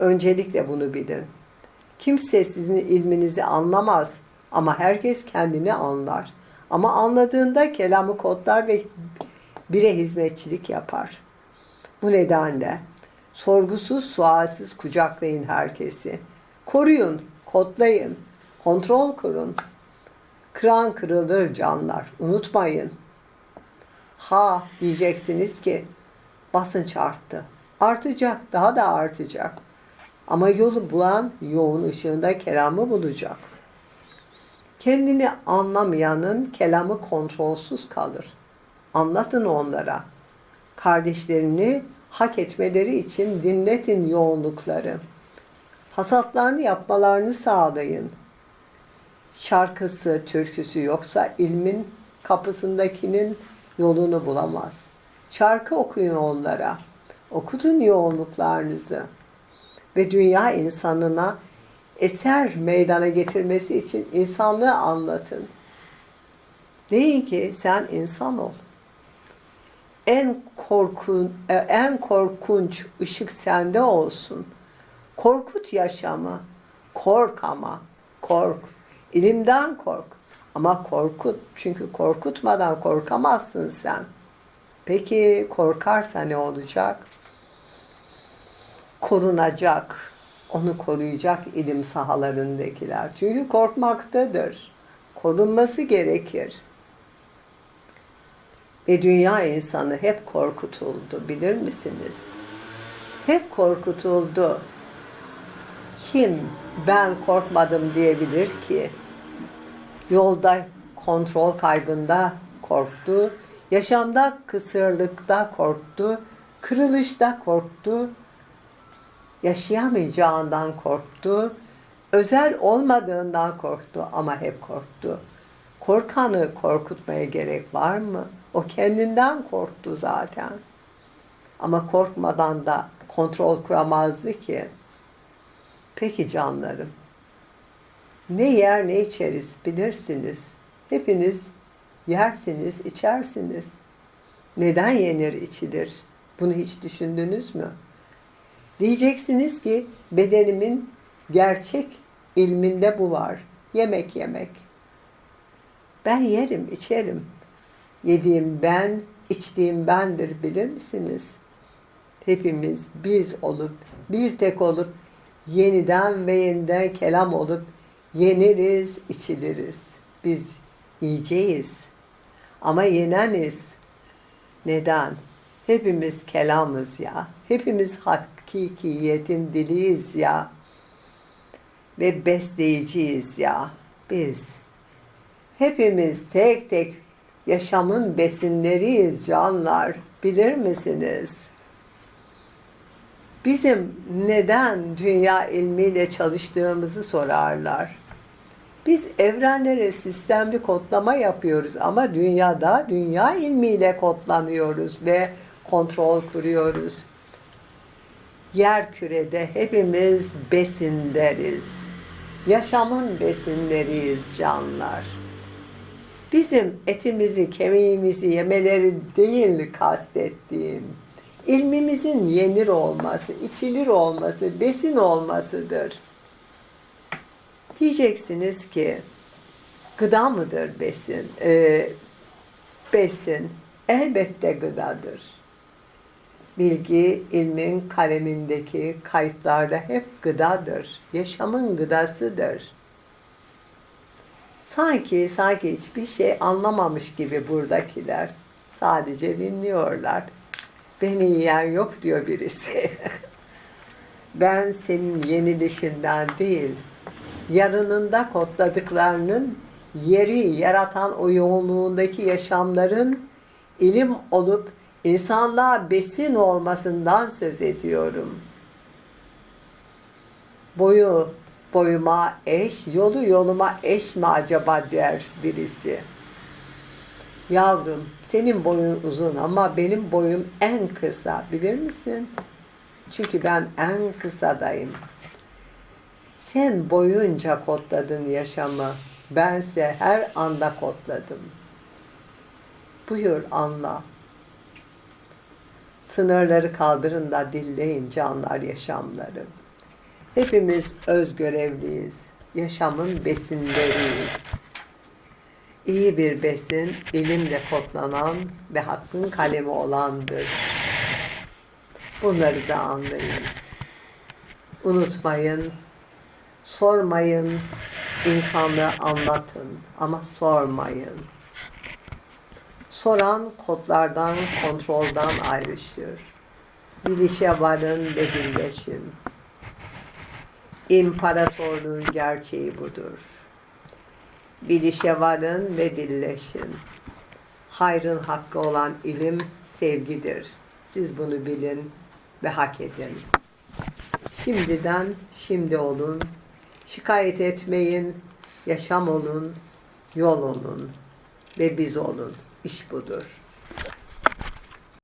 Öncelikle bunu bilin. Kimse sizin ilminizi anlamaz ama herkes kendini anlar. Ama anladığında kelamı kodlar ve bire hizmetçilik yapar. Bu nedenle sorgusuz sualsiz kucaklayın herkesi. Koruyun, kodlayın, kontrol kurun. Kıran kırılır canlar, unutmayın. Ha diyeceksiniz ki basınç arttı. Artacak, daha da artacak. Ama yolu bulan yoğun ışığında kelamı bulacak. Kendini anlamayanın kelamı kontrolsüz kalır. Anlatın onlara. Kardeşlerini hak etmeleri için dinletin yoğunlukları. Hasatlarını yapmalarını sağlayın. Şarkısı, türküsü yoksa ilmin kapısındakinin yolunu bulamaz. Şarkı okuyun onlara. Okutun yoğunluklarınızı. Ve dünya insanına eser meydana getirmesi için insanlığı anlatın. Deyin ki sen insan ol. En korkun, e, en korkunç ışık sende olsun. Korkut yaşamı. Kork ama. Kork. İlimden kork. Ama korkut. Çünkü korkutmadan korkamazsın sen. Peki korkarsa ne olacak? Korunacak. Onu koruyacak ilim sahalarındakiler. Çünkü korkmaktadır. Korunması gerekir. Ve dünya insanı hep korkutuldu. Bilir misiniz? Hep korkutuldu. Kim ben korkmadım diyebilir ki? Yolda kontrol kaybında korktu. Yaşamda kısırlıkta korktu. Kırılışta korktu. Yaşayamayacağından korktu. Özel olmadığından korktu ama hep korktu. Korkanı korkutmaya gerek var mı? O kendinden korktu zaten. Ama korkmadan da kontrol kuramazdı ki. Peki canlarım. Ne yer ne içeriz bilirsiniz. Hepiniz yersiniz, içersiniz. Neden yenir içilir? Bunu hiç düşündünüz mü? Diyeceksiniz ki bedenimin gerçek ilminde bu var. Yemek yemek. Ben yerim, içerim. Yediğim ben, içtiğim bendir bilir misiniz? Hepimiz biz olup, bir tek olup, yeniden ve yeniden kelam olup, yeniriz, içiliriz. Biz yiyeceğiz. Ama yeneniz. Neden? Hepimiz kelamız ya. Hepimiz hakikiyetin diliyiz ya. Ve besleyiciyiz ya. Biz. Hepimiz tek tek yaşamın besinleriyiz canlar. Bilir misiniz? Bizim neden dünya ilmiyle çalıştığımızı sorarlar. Biz evrenlere sistemli kodlama yapıyoruz ama dünyada dünya ilmiyle kodlanıyoruz ve kontrol kuruyoruz. Yer kürede hepimiz besinderiz. Yaşamın besinleriyiz canlar. Bizim etimizi, kemiğimizi yemeleri değil kastettiğim. ilmimizin yenir olması, içilir olması, besin olmasıdır. Diyeceksiniz ki gıda mıdır besin? Ee, besin elbette gıdadır. Bilgi ilmin kalemindeki kayıtlarda hep gıdadır. Yaşamın gıdasıdır. Sanki sanki hiçbir şey anlamamış gibi buradakiler. Sadece dinliyorlar. Beni yiyen yok diyor birisi. ben senin yenilişinden değil, yarınında kodladıklarının yeri yaratan o yoğunluğundaki yaşamların ilim olup insanlığa besin olmasından söz ediyorum. Boyu boyuma eş, yolu yoluma eş mi acaba der birisi. Yavrum senin boyun uzun ama benim boyum en kısa bilir misin? Çünkü ben en kısadayım. Sen boyunca kodladın yaşamı. Bense her anda kodladım. Buyur anla. Sınırları kaldırın da dilleyin canlar yaşamları. Hepimiz öz görevliyiz. Yaşamın besinleriyiz. İyi bir besin, ilimle kodlanan ve hakkın kalemi olandır. Bunları da anlayın. Unutmayın, sormayın, insanlığı anlatın ama sormayın. Soran kodlardan, kontroldan ayrışır. Bilişe varın ve birleşin. İmparatorluğun gerçeği budur. Bilişe varın ve birleşin. Hayrın hakkı olan ilim sevgidir. Siz bunu bilin ve hak edin. Şimdiden şimdi olun. Şikayet etmeyin. Yaşam olun. Yol olun. Ve biz olun. İş budur.